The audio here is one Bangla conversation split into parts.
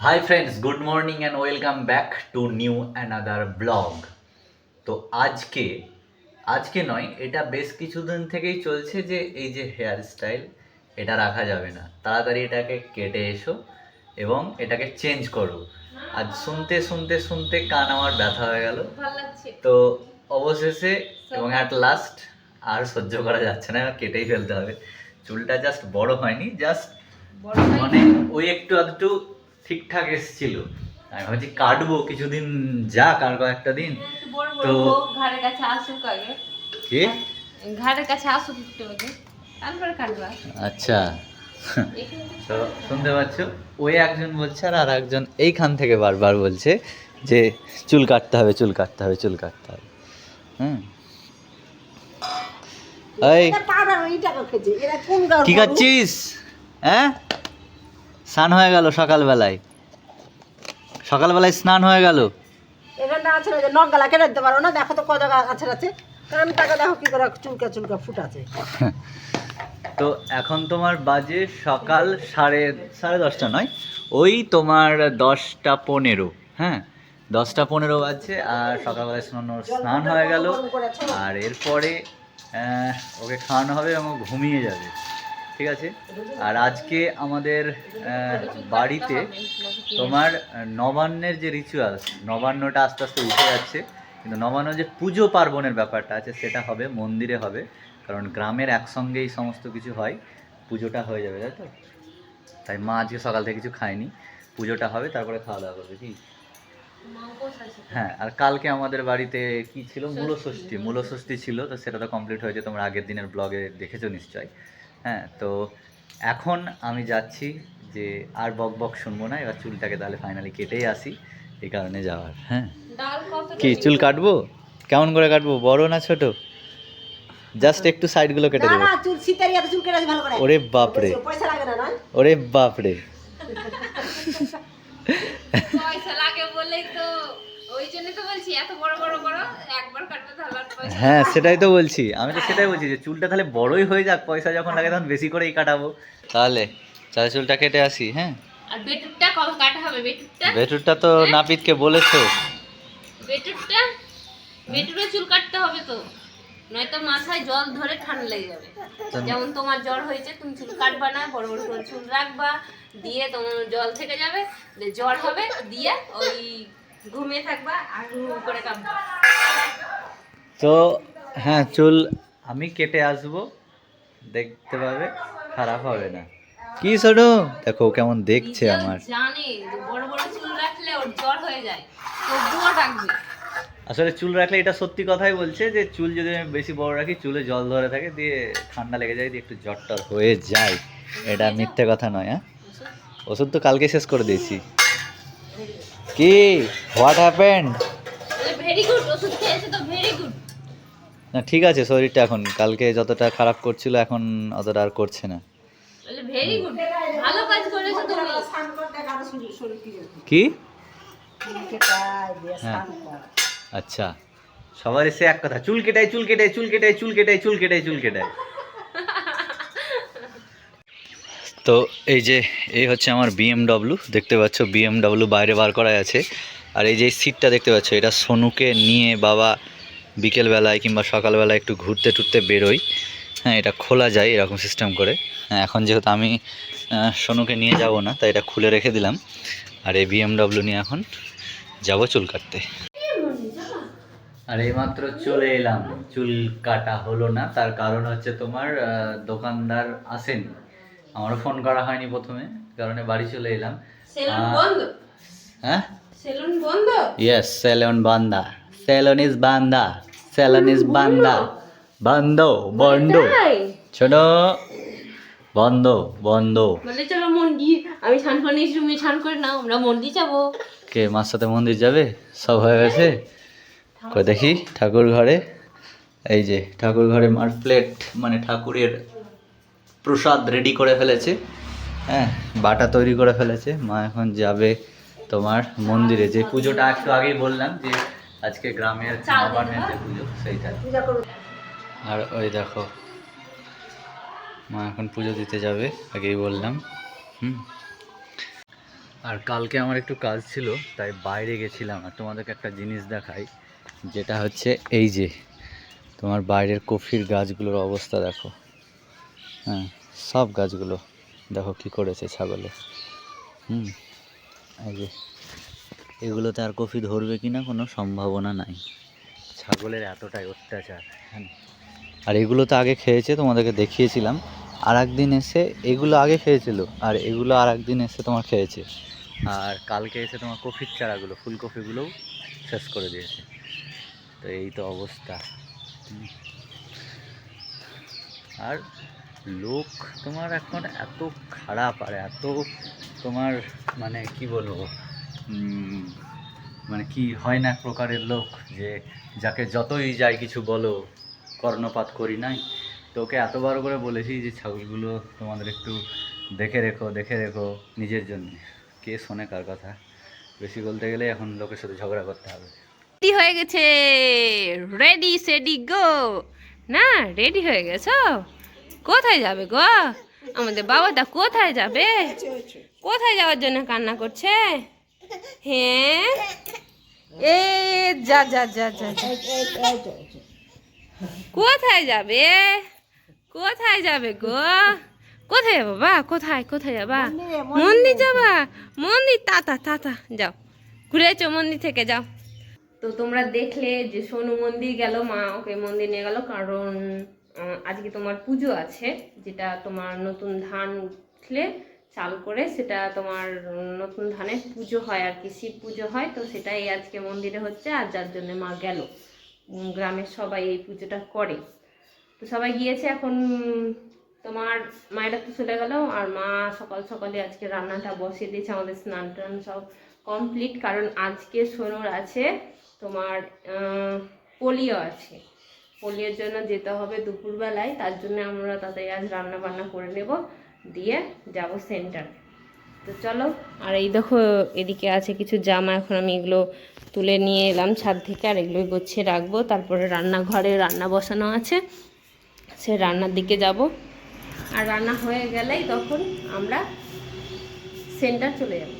Hi friends good morning and welcome back to new another blog তো আজকে আজকে নয় এটা বেশ কিছুদিন থেকেই চলছে যে এই যে হেয়ার স্টাইল এটা রাখা যাবে না। তাড়াতাড়ি এটাকে কেটে এসো এবং এটাকে চেঞ্জ করো। আজ শুনতে শুনতে শুনতে কান আমার ব্যথা হয়ে গেল। তো অবশেষে এবং অ্যাট লাস্ট আর সহ্য করা যাচ্ছে না কেটেই ফেলতে হবে। চুলটা জাস্ট বড় হয়নি জাস্ট মানে ওই একটু আধটু ঠিকঠাক এসেছিল। আমি ভাবছি কাটবো কিছুদিন যাক আর কয়েকটা দিন। তো- ঘাড়ের কাছে আসুক আগে। কি? ঘাড়ের কাছে আসুক একটু আগে তারপরে কাটবা আচ্ছা। তো তো শুনতে পাচ্ছ ওই একজন বলছে আর আর একজন এইখান থেকে বারবার বলছে যে চুল কাটতে হবে চুল কাটতে হবে চুল কাটতে হবে। হুম। এই। কি খাচ্ছিস হ্যাঁ? স্নান হয়ে গেল সকালবেলায়। সকালবেলায় স্নান হয়ে গেল। এখানটা আছে না যে নখ গালা কেটে দিতে পারো না দেখো তো কত আছে কানটাকে দেখো কি করে চুলকা চুলকা ফুটাছে তো এখন তোমার বাজে সকাল সাড়ে সাড়ে দশটা নয় ওই তোমার দশটা পনেরো হ্যাঁ? দশটা পনেরো বাজছে আর সকালবেলায় স্নান স্নান হয়ে গেল। আর এরপরে ওকে খাওয়ানো হবে এবং ও ঘুমিয়ে যাবে। ঠিক আছে? আর আজকে আমাদের বাড়িতে তোমার নবান্নের যে রিচুয়ালস নবান্নটা আস্তে আস্তে উঠে যাচ্ছে, কিন্তু নবান্ন যে পুজো পার্বণের ব্যাপারটা আছে, সেটা হবে, মন্দিরে হবে, কারণ গ্রামের একসঙ্গেই সমস্ত কিছু হয়, পুজোটা হয়ে যাবে, তাই তো? তাই মা আজকে সকাল থেকে কিছু খায়নি, পুজোটা হবে, তারপরে খাওয়া দাওয়া করবে, কি? হ্যাঁ আর কালকে আমাদের বাড়িতে কি ছিল? মূলষষ্ঠী মূলষষ্ঠী ছিল, তো সেটা তো কমপ্লিট হয়েছে, তোমরা আগের দিনের ব্লগে দেখেছ নিশ্চয়। হ্যাঁ তো এখন আমি যাচ্ছি যে আর বক বক শুনব না এবার চুলটাকে তাহলে ফাইনালি কেটেই আসি এই কারণে যাওয়ার হ্যাঁ। কি চুল কাটবো? কেমন করে কাটবো বড় না ছোট? জাস্ট একটু সাইডগুলো কেটে দেবো। করে। ওরে বাপরে। ওরে বাপরে। পয়সা লাগে বলেই তো। হ্যাঁ সেটাই তো বলছি। আমি তো সেটাই বলছি যে চুলটা তাহলে বড়ই হয়ে যাক পয়সা যখন লাগে তখন বেশি করেই কাটাবো। তাহলে তাহলে চুলটা কেটে আসি হ্যাঁ? আর বেটুরটা কবে কাটা হবে? বেটুরটা? ভেটুরটা তো নাপিতকে বলেছ। বেটুরটা? বেটুরে চুল কাটতে হবে তো। নয়তো মাথায় জল ধরে ঠান্ডা লেগে যাবে। যেমন তোমার জ্বর হয়েছে তুমি চুল কাটবা না বড় বড় করে চুল রাখবা দিয়ে তোমার জল থেকে যাবে দিয়ে জ্বর হবে দিয়ে ওই ঘুমিয়ে থাকবা আর করে তো হ্যাঁ চুল আমি কেটে আসব। দেখতে পাবে খারাপ হবে না। কি শোনো দেখো কেমন দেখছে আমার। জানে বড় বড় চুল রাখলে ওর জ্বর হয়ে যায় তবুও রাখবে আসলে চুল রাখলে এটা সত্যি কথাই বলছে যে চুল যদি আমি বেশি বড় রাখি চুলে জল ধরে থাকে দিয়ে ঠান্ডা লেগে যায় দিয়ে একটু জ্বর টর হয়ে যায়। এটা মিথ্যে কথা নয় হ্যাঁ? ওষুধ তো কালকে শেষ করে দিয়েছি। কি? হোয়াট হ্যাপেন্ড ভেরি গুড ওষুধ খেয়েছে তো ভেরি গুড না ঠিক আছে শরীরটা এখন কালকে যতটা খারাপ করছিল এখন অতটা আর করছে না। ভেরি গুড ভালো কাজ করেছ তুমি। স্নান করতে কারও শরীর শরীর কি? হ্যাঁ। আচ্ছা। সবার এসে এক কথা চুল কেটাই চুল কেটাই চুল কেটাই চুল কেটাই চুল কেটাই চুল কেটাই তো এই যে, এই হচ্ছে আমার বিএমডব্লিউ দেখতে পাচ্ছ বিএমডব্লিউ বাইরে বার করা আছে। আর এই যে সিটটা দেখতে পাচ্ছ, এটা সোনুকে নিয়ে বাবা বিকেলবেলায় কিংবা সকালবেলায় একটু ঘুরতে টুরতে বেরোই। হ্যাঁ এটা খোলা যায় এরকম সিস্টেম করে। হ্যাঁ এখন যেহেতু আমি সোনুকে নিয়ে যাব না, তাই এটা খুলে রেখে দিলাম। আর এই বিএমডব্লিউ নিয়ে এখন যাব চুল কাটতে। আর এইমাত্র চলে এলাম। চুল কাটা হলো না, তার কারণ হচ্ছে তোমার দোকানদার আসেনি। আমারও ফোন করা হয়নি প্রথমে কারণে বাড়ি চলে এলাম। সেলুন বন্ধ। হ্যাঁ? সেলুন বন্ধ? ইয়েস সেলন বান্দা সেলন ইজ বান্দা সেলন ইজ বান্দা বন্ধ। বন্ধ? ছোট বন্ধ বন্ধ। বলে চলো মন্দির আমি স্নান করে নিয়েছি তুমি স্নান করে নাও আমরা মন্দির যাব। কে মার সাথে মন্দির যাবে? সব হয়ে গেছে? কই দেখি ঠাকুর ঘরে। এই যে ঠাকুর ঘরে মার প্লেট মানে ঠাকুরের প্রসাদ রেডি করে ফেলেছে। হ্যাঁ বাটা তৈরি করে ফেলেছে। মা এখন যাবে তোমার মন্দিরে। যে পুজোটা একটু আগেই বললাম যে আজকে গ্রামের নবান্নের যে পুজো সেইটা। আর ওই দেখো মা এখন পুজো দিতে যাবে আগেই বললাম। হুম। আর কালকে আমার একটু কাজ ছিল তাই বাইরে গেছিলাম। আর তোমাদেরকে একটা জিনিস দেখাই যেটা হচ্ছে এই যে তোমার বাইরের কফির গাছগুলোর অবস্থা দেখো। হ্যাঁ সব গাছগুলো দেখো কি করেছে ছাগলে। হুম, এই যে, এগুলোতে আর কফি ধরবে কি না কোনো সম্ভাবনা নাই। ছাগলের এতটাই অত্যাচার হ্যাঁ। আর এগুলো তো আগে খেয়েছে, তোমাদেরকে দেখিয়েছিলাম। আর একদিন এসে এগুলো আগে খেয়েছিল, আর এগুলো আর একদিন এসে তোমার খেয়েছে। আর কালকে এসে তোমার কফির চারাগুলো ফুলকপিগুলোও শেষ করে দিয়েছে। তো এই তো অবস্থা। আর লোক তোমার এখন এত খারাপ আর এত তোমার মানে কি বলব? মানে কি হয় না এক প্রকারের লোক যে যাকে যতই যাই কিছু বলো, কর্ণপাত করি নাই। তোকে এতবার করে বলেছি যে ছাগলগুলো তোমাদের একটু দেখে রেখো দেখে রেখো নিজের জন্য। কে শোনে কার কথা? বেশি বলতে গেলে এখন লোকের সাথে ঝগড়া করতে হবে। হয়ে গেছে? রেডি সেডি গো না রেডি হয়ে গেছো? কোথায় যাবে গো? আমাদের বাবাটা কোথায় যাবে? কোথায় যাওয়ার জন্য কান্না করছে? হ্যাঁ? এ, যা যা যা যা। কোথায় যাবে? কোথায় যাবে গো? কোথায় যাব, বা? কোথায় কোথায় যাবা? মন্দির যাবা? মন্দির তাতা তাতা যাও। ঘুরে এসো মন্দির থেকে, যাও। তো তোমরা দেখলে যে সোনু মন্দির গেল, মা ওকে মন্দির নিয়ে গেল, কারণ আজকে তোমার পুজো আছে, যেটা তোমার নতুন ধান উঠলে চাল করে সেটা তোমার নতুন ধানের পুজো হয় আর কি, শিব পুজো হয়। তো সেটাই আজকে মন্দিরে হচ্ছে আর যার জন্য মা গেল। গ্রামের সবাই এই পুজোটা করে। তো সবাই গিয়েছে এখন, তোমার মায়েরা তো চলে গেল আর মা সকাল সকালে আজকে রান্নাটা বসিয়ে দিয়েছে, আমাদের স্নান টান সব কমপ্লিট কারণ আজকে সোনুর আছে তোমার পোলিও আছে। পোলিওর জন্য যেতে হবে দুপুরবেলায়, তার জন্য আমরা তাদের আজ রান্না বান্না করে নেব, দিয়ে যাব সেন্টার। তো চলো, আর এই দেখো এদিকে আছে কিছু জামা, এখন আমি এগুলো তুলে নিয়ে এলাম ছাদ থেকে, আর এগুলো গুছিয়ে রাখব। তারপরে রান্নাঘরে রান্না বসানো আছে, সে রান্নার দিকে যাব। আর রান্না হয়ে গেলেই তখন আমরা সেন্টার চলে যাব।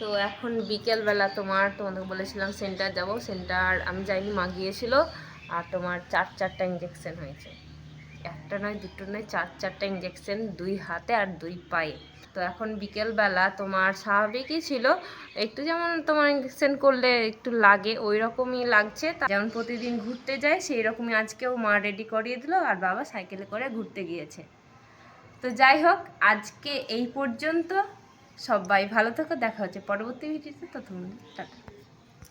তো এখন বিকেলবেলা তোমার তোমাদের বলেছিলাম সেন্টার যাব, সেন্টার আমি যাইনি, মা গিয়েছিল। আর তোমার চার চারটা ইঞ্জেকশন হয়েছে। একটা নয়, দুটো নয়, চার চারটা ইঞ্জেকশন দুই হাতে আর দুই পায়ে। তো এখন বিকেলবেলা তোমার স্বাভাবিকই ছিল, একটু যেমন তোমার ইঞ্জেকশন করলে একটু লাগে ওই রকমই লাগছে যেমন প্রতিদিন ঘুরতে যায় সেই রকমই আজকেও মা রেডি করিয়ে দিল আর বাবা সাইকেলে করে ঘুরতে গিয়েছে। তো যাই হোক, আজকে এই পর্যন্ত। সবাই ভালো থেকো, দেখা হচ্ছে পরবর্তী ভিডিওতে, ততক্ষণ টাটা।